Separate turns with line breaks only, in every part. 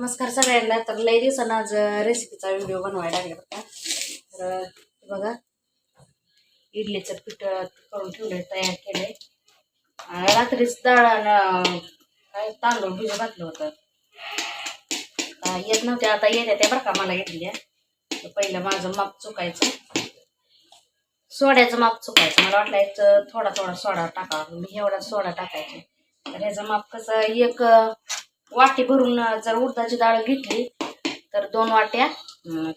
नमस्कार सगळ्यांना. तर लई दिवसानं आज रेसिपीचा व्हिडिओ बनवायला लागला होता तर बघा. इडलीचं पीठ करून ठेवलं तयार केलं रात्रीच डाळ काय तांदूळ भिजू घातलं होतं. येत नव्हते आता येत्या त्या बरं का मला इडल्या पहिलं माझं माप चुकायचं. सोड्याचं माप चुकायचं. मला वाटलं याचं थोडा थोडा सोडा टाकावा. मी एवढा सोडा टाकायचा. तर ह्याचं माप कसं एक वाटी भरून जर उडदाची डाळ घेतली तर दोन वाट्या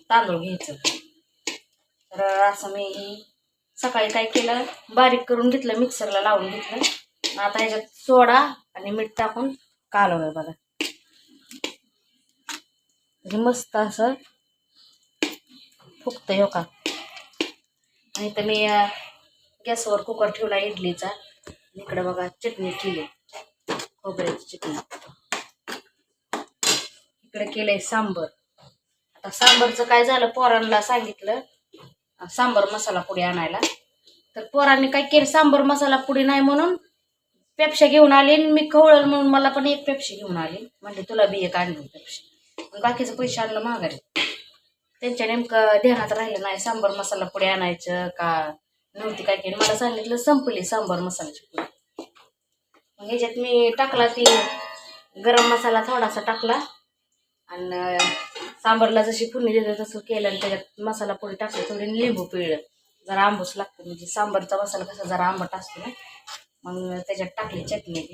तांदूळ घ्यायचं. तर असं मी सकाळी काय केलं बारीक करून घेतलं मिक्सरला लावून घेतलं. आता ह्याच्यात सोडा आणि मीठ टाकून कालवलं बघा. मस्त असं फुगतं हो का? आणि तर मी गॅसवर कुकर ठेवला इडलीचा. इकडं बघा चटणी केली. खोबऱ्याची चटणी. केलंय सांबर. आता सांबरचं काय झालं पोरांना सांगितलं सांबर मसाला पुडी आणायला. तर पोरांनी काय केलं सांबर मसाला पुडी नाही म्हणून पेप्शा घेऊन आली आणि मी खवळल म्हणून मला पण एक पेप्शी घेऊन आली. म्हणजे तुला बी एक आणली पेप्शी पण बाकीचं पैसे आणलं माघारी. त्यांच्या नेमकं ध्यानात राहिलं नाही सांबर मसाला पुढे आणायचं का नव्हती काय केली. मला सांगितलं संपली सांबर मसाल्याची पुढे मग ह्याच्यात मी टाकला ती गरम मसाला थोडासा टाकला. आणि सांबरला जशी फुलणी देते तसं केलं आणि त्याच्यात मसाला पोळी टाकली थोडी लिंबू पिळलं. जरा आंबूस लागतं म्हणजे सांबरचा मसाला कसा जरा आंबट असतो ना मग त्याच्यात टाकली चटणी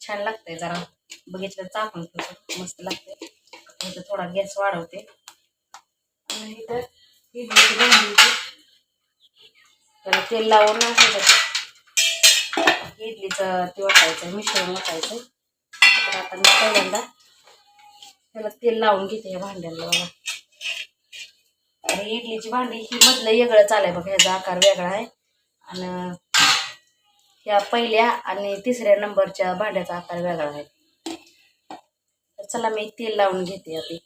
छान लागतंय जरा. बघितलं चाकून मस्त लागतंय. इथं थोडा गॅस वाढवते. आणि इथं त्याला तेल लावून इडलीचं ते वाटायचं मिश्रण वाटायचं. तर आता मी पहिल्यांदा त्याला तेल लावून घेते या भांड्याला बघा. आणि इडलीची भांडी ही मधलं वेगळं आहे बघा ह्याचा आकार वेगळा आहे. आणि ह्या पहिल्या आणि तिसऱ्या नंबरच्या भांड्याचा आकार वेगळा आहे. तर चला मी तेल लावून घेते आधी.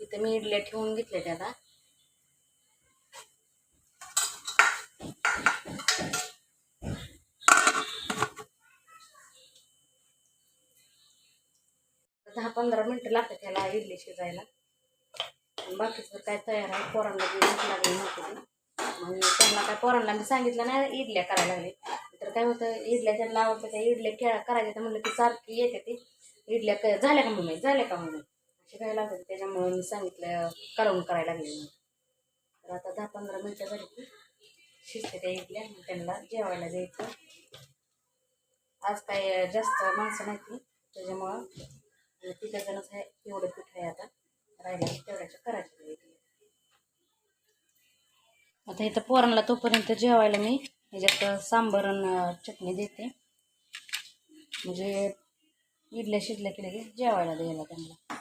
इथे मी इडल्या ठेवून घेतल्या त्या आता. पंधरा मिनटं लागतात त्याला इडली शिजायला. बाकीचं काय तयार आहे पोरांना बी लागली नव्हती. मग त्यांना काय पोरांना मी सांगितलं नाही इडल्या करायला लागले. तर काय होतं इडल्या त्यांना आवडतं त्या इडल्या खेळा करायच्या तर म्हणलं की सारखी येते ती. इडल्या क झाल्या का मम्मी? झाल्या का मम्मी? असे काय लागतं त्याच्यामुळे मी सांगितलं कालवून करायला लागले म्हणून तर आता दहा पंधरा मिनटं झाली की शिजते त्या इडल्या मग त्यांना जेवायला द्यायचं. आज काय जास्त माणसं नाही ती त्याच्यामुळं तिघं जणच आहे? एवढं पीठ आहे आता? राहिल्या तेवढ्याच्या करायच्या आता इथं पोरांना तोपर्यंत जेवायला मी ह्याच्यात सांबर आणि चटणी देते. म्हणजे इडल्या शिजल्या की जेवायला द्यायला त्यांना.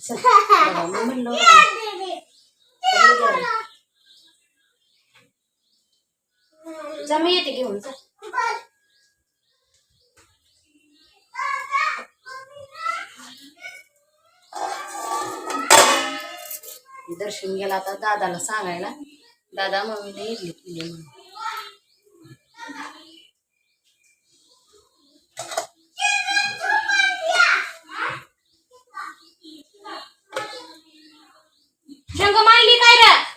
म्हणलं. जा मी येते घेऊन जा दर्शन गेला आता दादाला सांगायला. दादा मम्मीने इडली केली म्हणून. शंक काय रे?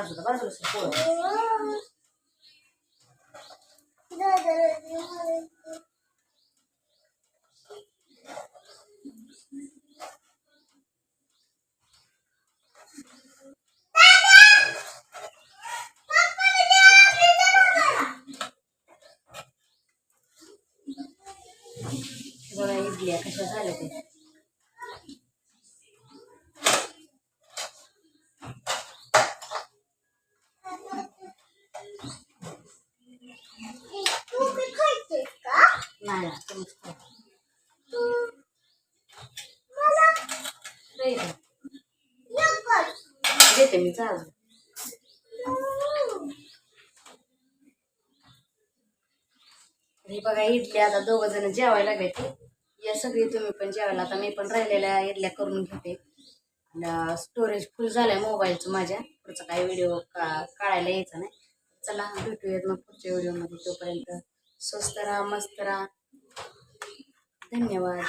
Давай, давай вазу сухую. Зора изле, конечно, залитый. झाल्या ते नाही ना तुम्हीच खा. नाही रे. देते मी अजून. हे बघा इडली आता दोघ जण जेवायला लागले या सगळी तुम्ही पण जेवायला. आता मी पण राहिलेल्या इडल्या करून घेते. स्टोरेज फुल झालंय मोबाईलचं माझ्या. पुढचा काही व्हिडिओ का काढायला यायचा नाही. चला भेटूयात मग पुढच्या व्हिडिओमध्ये तोपर्यंत स्वस्त राहा मस्त राहा. 那你们。